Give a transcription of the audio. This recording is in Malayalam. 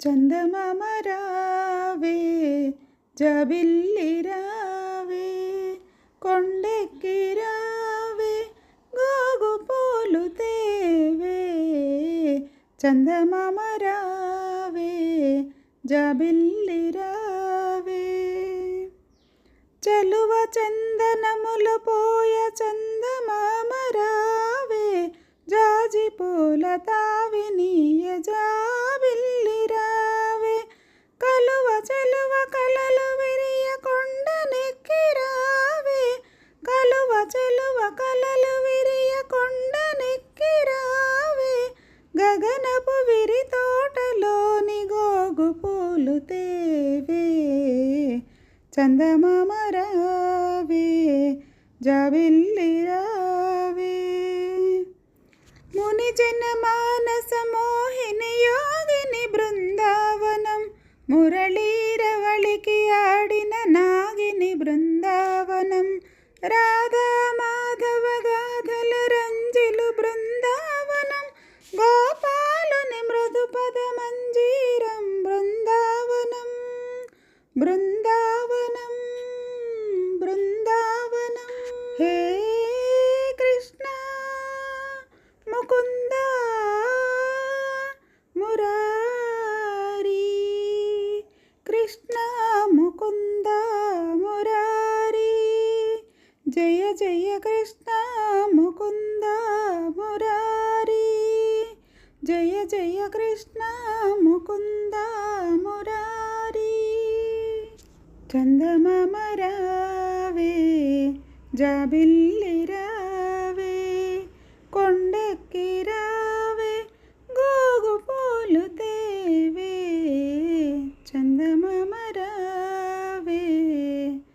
ചന്ദമരാവേ ജവില്ലിരാവേ കൊണ്ടക്കിരാവേ ഗോകു പോലു തേവേ ചന്ദമരാവേ ജബില്ലിരാവേ ചലുവ ചന്ദനമുല പോയ ചന്ദമാമരാവേ ജാജി പോല താവിനീയ ജാ ಬರುತ್ತೇವೆ ಚಂದಮಾಮರವೇ ಜವಿಲ್ಲಿರವೇ ಮುನಿಜನ ಮಾನಸ ಮೋಹಿನಿ ಯೋಗಿನಿ ಬೃಂದಾವನಂ ಮುರಳೀರವಳಿಕೆಯಾಡಿನ ನಾಗಿನಿ ಬೃಂದಾವನಂ ರಾಧಾ బృందావనం బృందావనం. హే కృష్ణ ముకుంద మురారి. కృష్ణ ముకుంద మురారి. జయ జయ కృష్ణ ముకుంద మురారి. జయ జయ కృష్ణ ముకుంద ചന്ദമരാവേ ജാബില്ലേ